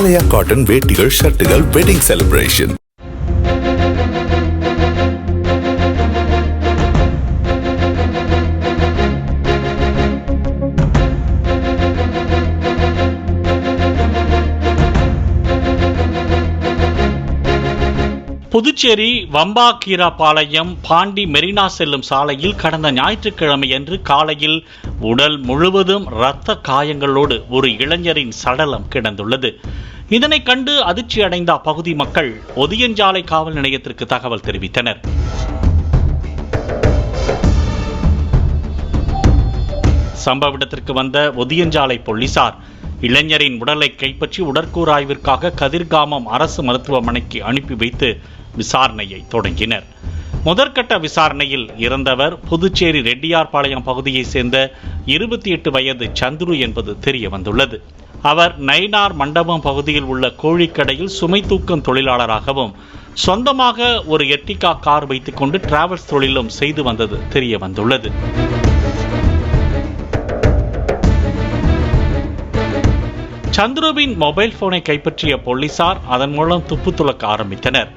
ஆலயா cotton வேட்டிகள் ஷர்ட்டுகள் wedding celebration Puducherry Vambakeerapalayam Pondy Marina செல்லும் சாலையில் கடந்த ஞாயிற்றுக்கிழமையன்று காலையில் உடல் முழுவதும் இரத்த காயங்களோடு ஒரு இளைஞரின் சடலம் கிடந்துள்ளது. இதனை கண்டு அதிர்ச்சி அடைந்த அப்பகுதி மக்கள் ஒதியஞ்சாலை காவல் நிலையத்திற்கு தகவல் தெரிவித்தனர். சம்பவ இடத்திற்கு வந்த ஒதியஞ்சாலை போலீசார் இளைஞரின் உடலை கைப்பற்றி உடற்கூறாய்விற்காக கதிர்காமம் அரசு மருத்துவமனைக்கு அனுப்பி வைத்து விசாரணையை தொடங்கினர். முதற்கட்ட விசாரணையில் இறந்தவர் புதுச்சேரி ரெட்டியார்பாளையம் பகுதியைச் சேர்ந்த இருபத்தி எட்டு வயது சந்துரு என்பது தெரிய வந்துள்ளது அவர் நைனார் மண்டபம் பகுதியில் உள்ள கோழிக்கடையில் சுமை தூக்கும் தொழிலாளராகவும் சொந்தமாக ஒரு எர்டிகா கார் வைத்துக்கொண்டு டிராவல்ஸ் தொழிலும் செய்து வந்தது தெரிய வந்துள்ளது சந்துருவின் மொபைல் போனை கைப்பற்றிய போலீசார் அதன் மூலம் துப்பு துளக்க ஆரம்பித்தனர்.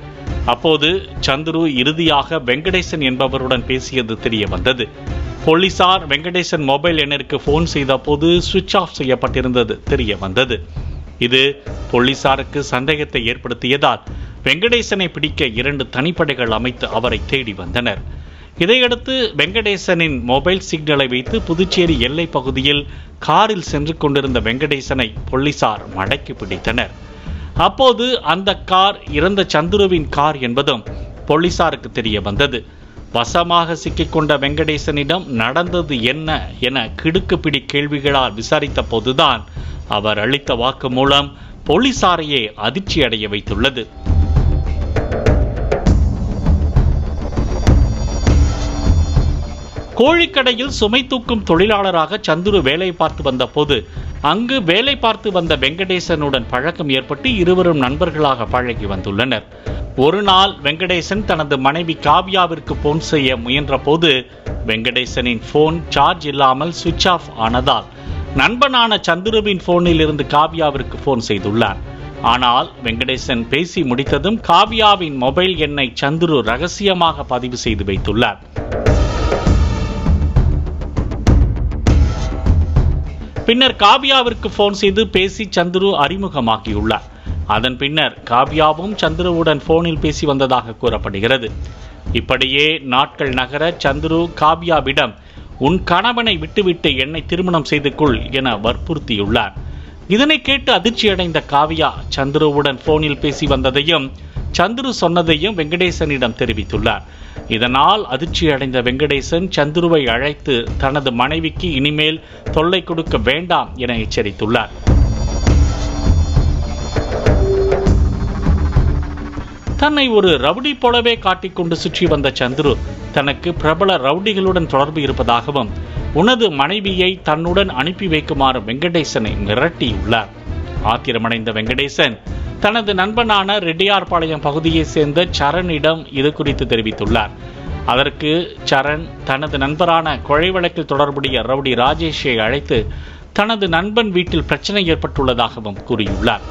அப்போது சந்துரு இறுதியாக வெங்கடேசன் என்பவருடன் பேசியது தெரிய வந்தது. போலீசார் வெங்கடேசன் மொபைல் எண்ணிற்கு போன் செய்த போது சுவிட்ச் ஆஃப் செய்யப்பட்டிருந்தது தெரிய வந்தது. இது போலீசாருக்கு சந்தேகத்தை ஏற்படுத்தியதால் வெங்கடேசனை பிடிக்க இரண்டு தனிப்படைகள் அமைத்து அவரை தேடி வந்தனர். இதையடுத்து வெங்கடேசனின் மொபைல் சிக்னலை வைத்து புதுச்சேரி எல்லை பகுதியில் காரில் சென்று கொண்டிருந்த வெங்கடேசனை போலீசார் மடக்கி பிடித்தனர். அப்போது அந்த கார் இறந்த சந்துருவின் கார் என்பதும் போலீசாருக்கு தெரிய வந்தது. வசமாக சிக்கிக்கொண்ட வெங்கடேசனிடம் நடந்தது என்ன என கிடுக்குப்பிடி கேள்விகளால் விசாரித்த போதுதான் அவர் அளித்த வாக்கு மூலம் போலீசாரையே அதிர்ச்சி அடைய வைத்துள்ளது. கோழிக்கடையில் சுமை தூக்கும் தொழிலாளராக சந்துரு வேலை பார்த்து வந்த போது அங்கு வேலை பார்த்து வந்த வெங்கடேசனுடன் பழக்கம் ஏற்பட்டு இருவரும் நண்பர்களாக பழகி வந்துள்ளனர். ஒரு நாள் வெங்கடேசன் தனது மனைவி காவ்யாவிற்கு போன் செய்ய முயன்ற போது வெங்கடேசனின் போன் சார்ஜ் இல்லாமல் சுவிட்ச் ஆஃப் ஆனதால் நண்பனான சந்துருவின் போனில் இருந்து காவ்யாவிற்கு போன் செய்துள்ளார் ஆனால் வெங்கடேசன் பேசி முடித்ததும் காவ்யாவின் மொபைல் எண்ணை சந்துரு ரகசியமாக பதிவு செய்து வைத்துள்ளார். பின்னர் காவ்யாவிற்கு போன் செய்து பேசி சந்துரு அறிமுகமாகியுள்ளார். அதன் பின்னர் காவ்யாவும் சந்துருவுடன் போனில் பேசி வந்ததாக கூறப்படுகிறது. இப்படியே நாட்கள் நகர சந்துரு காவ்யாவிடம் உன் கணவனை விட்டுவிட்டு என்னை திருமணம் செய்து கொள் என வற்புறுத்தியுள்ளார். இதனை கேட்டு அதிர்ச்சியடைந்த காவ்யா சந்துருவுடன் போனில் பேசி வந்ததையும் சந்துரு சொன்னதையும் வெங்கடேசனிடம் தெரிவித்துள்ளார். இதனால் அதிர்ச்சியடைந்த வெங்கடேசன் சந்துருவை அழைத்து தனது மனைவிக்கு இனிமேல் தொல்லை கொடுக்க வேண்டாம் என எச்சரித்துள்ளார். தன்னை ஒரு ரவுடி போலவே காட்டிக்கொண்டு சுற்றி வந்த சந்துரு தனக்கு பிரபல ரவுடிகளுடன் தொடர்பு இருப்பதாகவும் உனது மனைவியை தன்னுடன் அனுப்பி வைக்குமாறு வெங்கடேசனை மிரட்டியுள்ளார். ஆத்திரமடைந்த வெங்கடேசன் தனது நண்பனான ரெட்டியார்பாளையம் பகுதியைச் சேர்ந்த சரணிடம் இது குறித்து தெரிவித்துள்ளார். அதற்கு சரண் தனது நண்பரான கொலை வழக்கில் தொடர்புடைய ரவுடி ராஜேஷை அழைத்து தனது நண்பன் வீட்டில் பிரச்சனை ஏற்பட்டுள்ளதாகவும் கூறியுள்ளார்.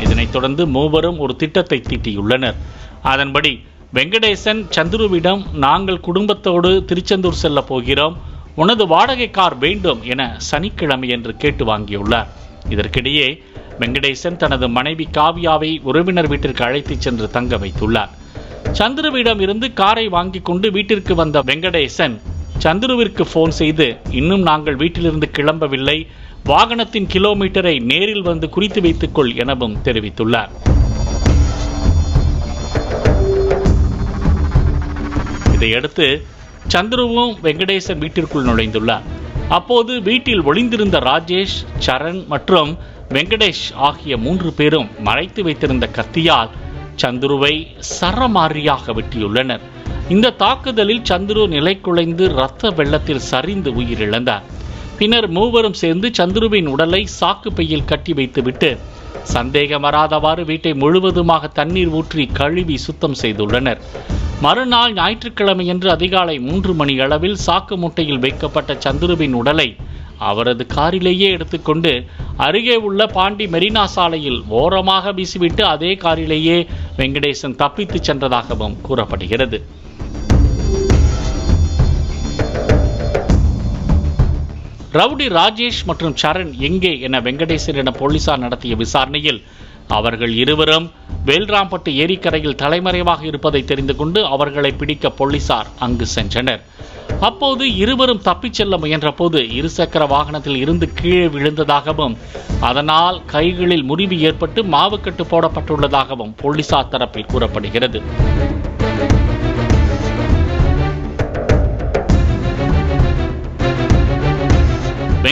இதனைத் தொடர்ந்து மூவரும் ஒரு திட்டத்தை தீட்டியுள்ளனர். அதன்படி வெங்கடேசன் சந்துருவிடம் நாங்கள் குடும்பத்தோடு திருச்செந்தூர் செல்ல போகிறோம். உனது வாடகை கார் வேண்டும் என சனிக்கிழமை என்று கேட்டு வாங்கியுள்ளார். இதற்கிடையே வெங்கடேசன் தனது மனைவி காவியாவை உறவினர் வீட்டிற்கு அழைத்துச் சென்று தங்க வைத்துள்ளார். சந்துருவிடம் இருந்து காரை வாங்கி கொண்டு வீட்டிற்கு வந்த வெங்கடேசன் சந்துருவிற்கு போன் செய்து இன்னும் நாங்கள் வீட்டிலிருந்து கிளம்பவில்லை. வாகனத்தின் கிலோமீட்டரை நேரில் வந்து குறித்து வைத்துக்கொள் எனவும் தெரிவித்துள்ளார். இதையடுத்து சந்துருவும் வெங்கடேசன் வீட்டிற்குள் நுழைந்துள்ளார். அப்போது வீட்டில் ஒளிந்திருந்த ராஜேஷ் சரண் மற்றும் வெங்கடேஷ் ஆகிய மூன்று பேரும் மறைத்து வைத்திருந்த கத்தியால் சந்துருவை சரமாரியாக வெட்டியுள்ளனர். இந்த தாக்குதலில் சந்துரு நிலை குலைந்து இரத்த வெள்ளத்தில் சரிந்து உயிரிழந்தார். பின்னர் மூவரும் சேர்ந்து சந்துருவின் உடலை சாக்கு பையில் கட்டி வைத்துவிட்டு சந்தேகம் வராதவாறு வீட்டை முழுவதுமாக தண்ணீர் ஊற்றி கழுவி சுத்தம் செய்துள்ளனர். மறுநாள் ஞாயிற்றுக்கிழமையன்று அதிகாலை மூன்று மணி அளவில் சாக்கு மூட்டையில் வைக்கப்பட்ட சந்துருவின் உடலை அவரது காரிலேயே எடுத்துக்கொண்டு அருகே உள்ள பாண்டி மெரினா சாலையில் ஓரமாக வீசிவிட்டு அதே காரிலேயே வெங்கடேசன் தப்பித்துச் சென்றதாகவும் கூறப்படுகிறது. ரவுடி ராஜேஷ் மற்றும் சரண் எங்கே என வெங்கடேசனிடம் போலீசார் நடத்திய விசாரணையில் அவர்கள் இருவரும் வேல்ராம்பட்டு ஏரிக்கரையில் தலைமறைவாக இருப்பதை தெரிந்து கொண்டு அவர்களை பிடிக்க போலீசார் அங்கு சென்றனர். அப்போது இருவரும் தப்பிச் செல்ல முயன்றபோது இருசக்கர வாகனத்தில் இருந்து கீழே விழுந்ததாகவும் அதனால் கைகளில் முறிவு ஏற்பட்டு மாவுக்கட்டு போடப்பட்டுள்ளதாகவும் போலீசார் தரப்பில் கூறப்படுகிறது.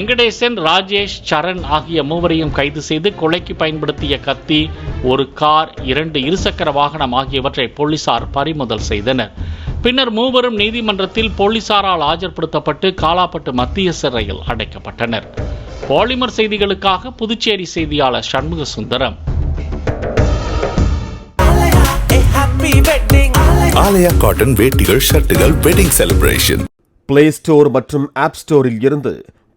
வெங்கடேசன் ராஜேஷ் சரண் ஆகிய மூவரையும் கைது செய்து கொலைக்கு பயன்படுத்திய கத்தி ஒரு கார் இரண்டு இருசக்கர வாகனம் ஆகியவற்றை போலீசார் பறிமுதல் செய்தனர். பின்னர் மூவரும் நீதிமன்றத்தில் போலீசாரால் ஆஜர்படுத்தப்பட்டு காலாப்பட்டு மத்திய சிறையில் அடைக்கப்பட்டனர். பாலிமர் செய்திகளுக்காக புதுச்சேரி செய்தியாளர் சண்முக சுந்தரம். ஆலயா காட்டன் வேட்டிகள் ஷர்ட்டுகள் வெட்டிங் செலிப்ரேஷன் பிளே ஸ்டோர் மற்றும் ஆப் ஸ்டோரில் இருந்து